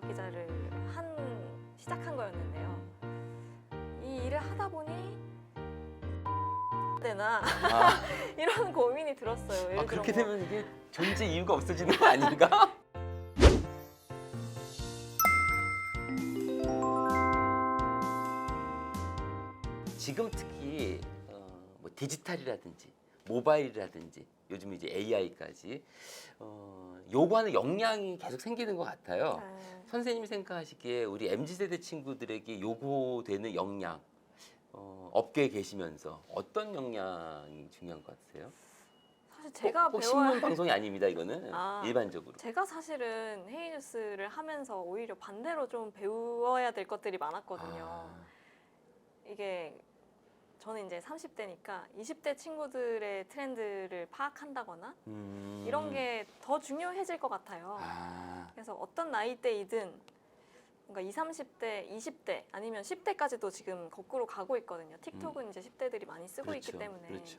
과학 기자를 한 시작한 거였는데요. 이 일을 하다 보니 되나 아, 이런 고민이 들었어요. 예를 아, 들어 그렇게 뭐 되면 이게 존재 이유가 없어지는 거 아닌가? 지금 특히 어, 뭐 디지털이라든지 모바일이라든지 요즘 이제 AI까지 어, 요구하는 역량이 계속 생기는 것 같아요. 네. 선생님이 생각하시기에 우리 mz 세대 친구들에게 요구되는 역량 어, 업계에 계시면서 어떤 역량이 중요한 것 같으세요? 사실 제가 꼭, 꼭 배워야 신문 방송이 아닙니다. 이거는 아. 일반적으로. 제가 사실은 헤이 뉴스를 하면서 오히려 반대로 좀 배워야 될 것들이 많았거든요. 아, 이게 저는 이제 30대니까 20대 친구들의 트렌드를 파악한다거나 음. 이런 게 더 중요해질 것 같아요. 아, 그래서 어떤 나이대이든 뭔가 20, 30대, 20대 아니면 10대까지도 지금 거꾸로 가고 있거든요. 틱톡은 이제 10대들이 많이 쓰고 있기 음. 그렇죠, 때문에 그렇죠.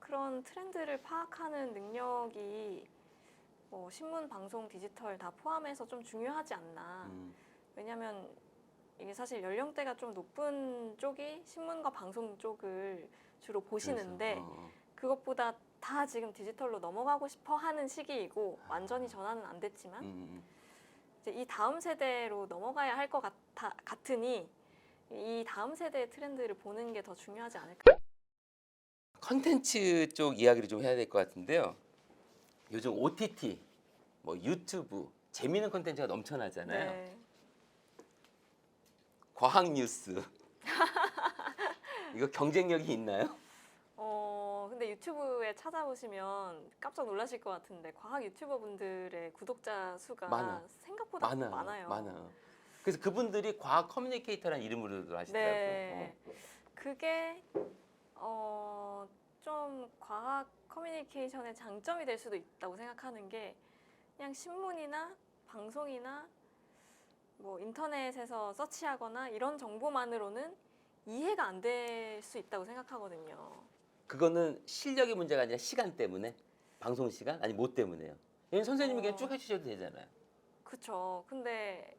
그런 트렌드를 파악하는 능력이 뭐 신문, 방송, 디지털 다 포함해서 좀 중요하지 않나. 음, 왜냐하면 이게 사실 연령대가 좀 높은 쪽이 신문과 방송 쪽을 주로 보시는데 그래서, 어, 그것보다 다 지금 디지털로 넘어가고 싶어 하는 시기이고 완전히 전환은 안 됐지만 음, 음. 이제 이 다음 세대로 넘어가야 할 것 같으니 이 다음 세대의 트렌드를 보는 게 더 중요하지 않을까. 컨텐츠 쪽 이야기를 좀 해야 될 것 같은데요. 요즘 OTT, 뭐 유튜브 재미있는 컨텐츠가 넘쳐나잖아요. 네. 과학 뉴스. 이거 경쟁력이 있나요? 어 근데 유튜브에 찾아보시면 깜짝 놀라실 것 같은데 과학 유튜버 분들의 구독자 수가 많아. 생각보다 많아요. 많아요. 많아요. 그래서 그분들이 과학 커뮤니케이터라는 이름으로 하시더라고요. 네. 그게 어, 좀 과학 커뮤니케이션의 장점이 될 수도 있다고 생각하는 게 그냥 신문이나 방송이나 뭐 인터넷에서 서치하거나 이런 정보만으로는 이해가 안 될 수 있다고 생각하거든요. 그거는 실력의 문제가 아니라 시간 때문에 방송 시간 아니 뭐 때문에요. 선생님이 그냥 어. 쭉 해주셔도 되잖아요. 그렇죠. 근데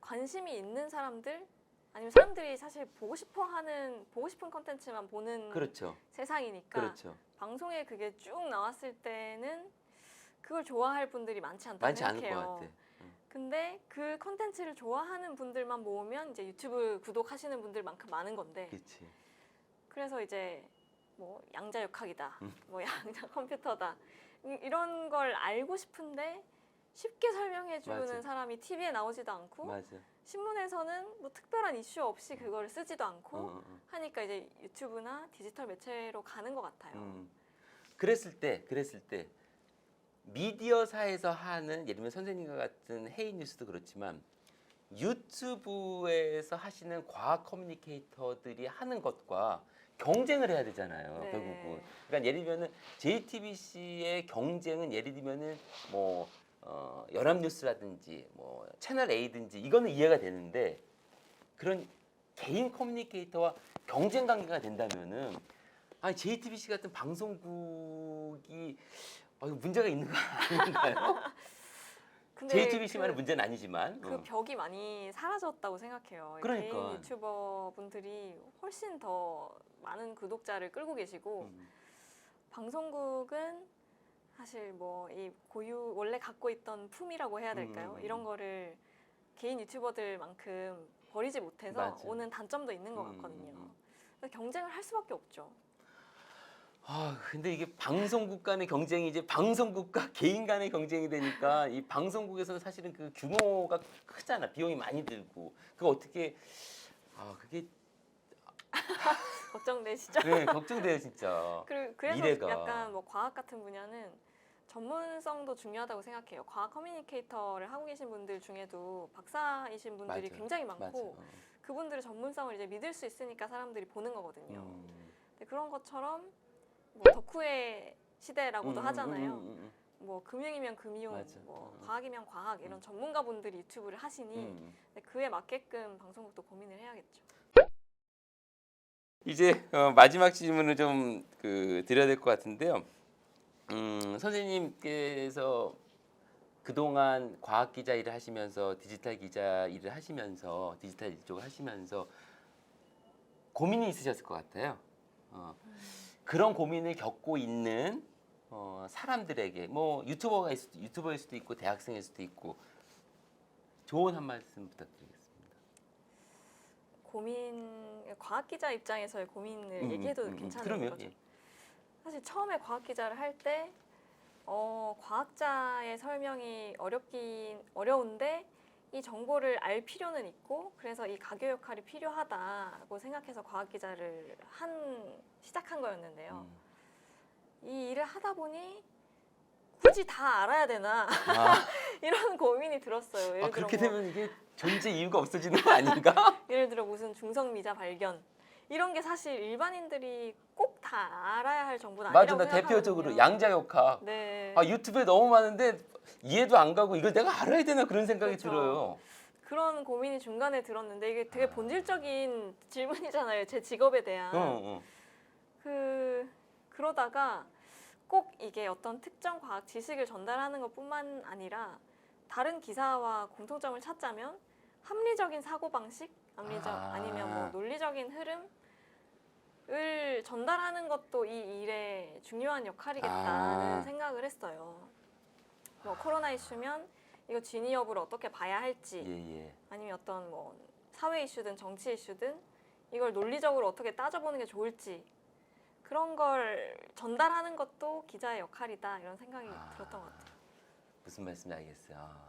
관심이 있는 사람들 아니면 사람들이 사실 보고 싶어 하는 보고 싶은 컨텐츠만 보는 그렇죠. 세상이니까 그렇죠. 방송에 그게 쭉 나왔을 때는 그걸 좋아할 분들이 많지 않다고 많지 않을 생각해요. 것 같아. 근데 그 컨텐츠를 좋아하는 분들만 모으면 이제 유튜브 구독하시는 분들만큼 많은 건데 그렇지. 그래서 이제 뭐 양자역학이다, 음. 뭐 양자 컴퓨터다 이- 이런 걸 알고 싶은데 쉽게 설명해 주는 맞아. 사람이 TV에 나오지도 않고 맞아. 신문에서는 뭐 특별한 이슈 없이 그걸 쓰지도 않고 어, 어, 어. 하니까 이제 유튜브나 디지털 매체로 가는 것 같아요. 음. 그랬을 때, 그랬을 때 미디어사에서 하는 예를 들면 선생님과 같은 헤이 뉴스도 그렇지만 유튜브에서 하시는 과학 커뮤니케이터들이 하는 것과 경쟁을 해야 되잖아요. 네. 결국은. 그러니까 예를 들면은 JTBC의 경쟁은 예를 들면은 뭐 어, 연합뉴스라든지 뭐 채널 A든지 이거는 이해가 되는데 그런 개인 커뮤니케이터와 경쟁 관계가 된다면은 아니 JTBC 같은 방송국이 어, 이거 문제가 있는 거 아닌가요? 근데 JTBC만의 그- 문제는 아니지만 그 어. 벽이 많이 사라졌다고 생각해요. 그러니까. 개인 유튜버 분들이 훨씬 더 많은 구독자를 끌고 계시고 음, 방송국은 사실 뭐 이 고유 원래 갖고 있던 품이라고 해야 될까요? 음, 음, 이런 음. 거를 개인 유튜버들만큼 버리지 못해서 맞아. 오는 단점도 있는 것 음, 같거든요. 음, 경쟁을 할 수밖에 없죠. 아 근데 이게 방송국 간의 경쟁이 이제 방송국과 개인 간의 경쟁이 되니까 이 방송국에서는 사실은 그 규모가 크잖아 비용이 많이 들고 그거 어떻게 아 그게 걱정되시죠? 네, 걱정돼요 진짜. 그리고 그래서 미래가. 약간 뭐 과학 같은 분야는 전문성도 중요하다고 생각해요. 과학 커뮤니케이터를 하고 계신 분들 중에도 박사이신 분들이 맞아. 굉장히 맞아. 많고 어. 그분들의 전문성을 이제 믿을 수 있으니까 사람들이 보는 거거든요. 음. 근데 그런 것처럼 뭐 덕후의 시대라고도 음, 음, 하잖아요. 음, 음, 뭐 금융이면 금융, 맞아. 뭐 어. 과학이면 과학 이런 음. 전문가분들이 유튜브를 하시니 음. 그에 맞게끔 방송국도 고민을 해야겠죠. 이제 어, 마지막 질문을 좀 그 드려야 될 것 같은데요. 음, 선생님께서 그동안 과학 기자 일을 하시면서 디지털 기자 일을 하시면서 디지털 이쪽을 하시면서 고민이 있으셨을 것 같아요. 어, 그런 고민을 겪고 있는 어, 사람들에게 뭐 유튜버가 있, 유튜버일 수도 있고 대학생일 수도 있고 조언 한 말씀 부탁드리겠습니다. 고민 과학 기자 입장에서의 고민을 음, 얘기해도 음, 음. 괜찮은 그러면, 거죠? 예. 사실 처음에 과학 기자를 할 때 어, 과학자의 설명이 어렵긴 어려운데 이 정보를 알 필요는 있고 그래서 이 가교 역할이 필요하다고 생각해서 과학 기자를 한 시작한 거였는데요. 음. 이 일을 하다 보니 굳이 다 알아야 되나 아, 이런 고민이 들었어요. 예를 아, 들어 그렇게 뭐 되면 이게 존재 이유가 없어지는 거 아닌가? 예를 들어 무슨 중성 미자 발견 이런 게 사실 일반인들이 꼭 다 알아야 할 정보는 맞아, 아니라고 나 생각하거든요. 대표적으로 양자역학. 네. 아 유튜브에 너무 많은데 이해도 안 가고 이걸 내가 알아야 되나 그런 생각이 그렇죠. 들어요. 그런 고민이 중간에 들었는데 이게 되게 아. 본질적인 질문이잖아요. 제 직업에 대한. 어, 어. 그 그러다가 꼭 이게 어떤 특정 과학 지식을 전달하는 것뿐만 아니라 다른 기사와 공통점을 찾자면 합리적인 사고 방식, 합리적 아. 아니면 뭐 논리적인 흐름 을 전달하는 것도 이 일의 중요한 역할이겠다는 아. 생각을 했어요. 뭐 코로나 이슈면 이거 진위 여부를 어떻게 봐야 할지 예, 예. 아니면 어떤 뭐 사회 이슈든 정치 이슈든 이걸 논리적으로 어떻게 따져보는 게 좋을지 그런 걸 전달하는 것도 기자의 역할이다 이런 생각이 아. 들었던 것 같아요. 무슨 말씀인지 알겠어요. 아,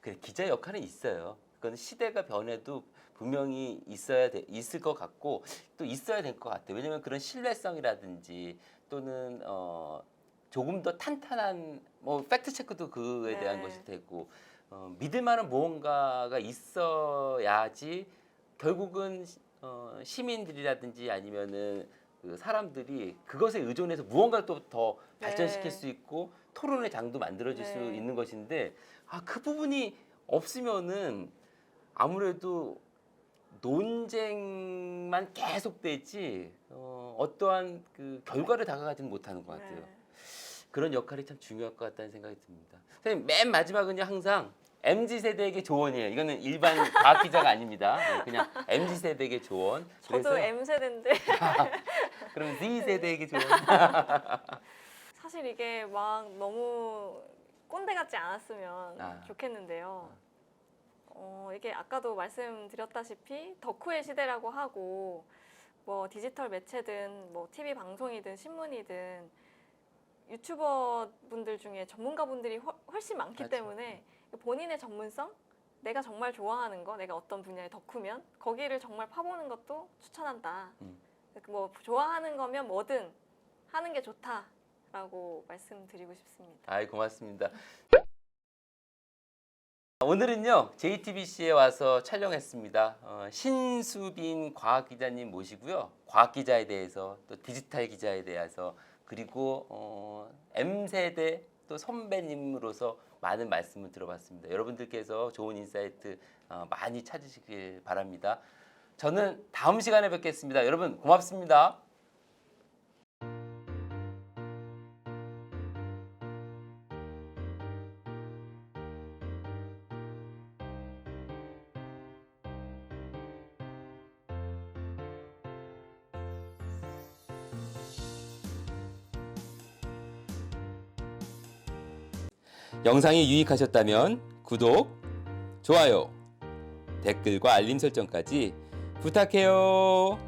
그래 기자 역할은 있어요. 그건 시대가 변해도 분명히 있어야 돼, 있을 것 같고 또 있어야 될 것 같아요. 왜냐하면 그런 신뢰성이라든지 또는 어, 조금 더 탄탄한 뭐 팩트 체크도 그에 대한 네. 것이 되고 어, 믿을 만한 무언가가 있어야지 결국은 어, 시민들이라든지 아니면은 그 사람들이 그것에 의존해서 무언가를 또 더 발전시킬 네. 수 있고 토론의 장도 만들어질 수 네. 있는 것인데 아 그 부분이 없으면은 아무래도 논쟁만 계속되지 어, 어떠한 그 결과를 다가가지는 못하는 것 같아요. 네. 그런 역할이 참 중요할 것 같다는 생각이 듭니다. 선생님 맨 마지막은요 항상 MZ 세대에게 조언이에요. 이거는 일반 과학 기자가 아닙니다. 네, 그냥 MZ 세대에게 조언. 저도 M 세대인데 그럼 Z 세대에게 조언. 사실 이게 막 너무 꼰대 같지 않았으면 아. 좋겠는데요. 어, 이게 아까도 말씀드렸다시피 덕후의 시대라고 하고 뭐 디지털 매체든 뭐 TV 방송이든 신문이든 유튜버 분들 중에 전문가 분들이 훨- 훨씬 많기 맞죠. 때문에 본인의 전문성 내가 정말 좋아하는 거 내가 어떤 분야의 덕후면 거기를 정말 파보는 것도 추천한다. 음. 뭐 좋아하는 거면 뭐든 하는 게 좋다라고 말씀드리고 싶습니다. 아이 고맙습니다. 오늘은요 JTBC에 와서 촬영했습니다. 어, 신수빈 과학 기자님 모시고요 과학 기자에 대해서 또 디지털 기자에 대해서 그리고 어, M 세대 또 선배님으로서 많은 말씀을 들어봤습니다. 여러분들께서 좋은 인사이트 어, 많이 찾으시길 바랍니다. 저는 다음 시간에 뵙겠습니다. 여러분 고맙습니다. 영상이 유익하셨다면 구독, 좋아요, 댓글과 알림 설정까지 부탁해요.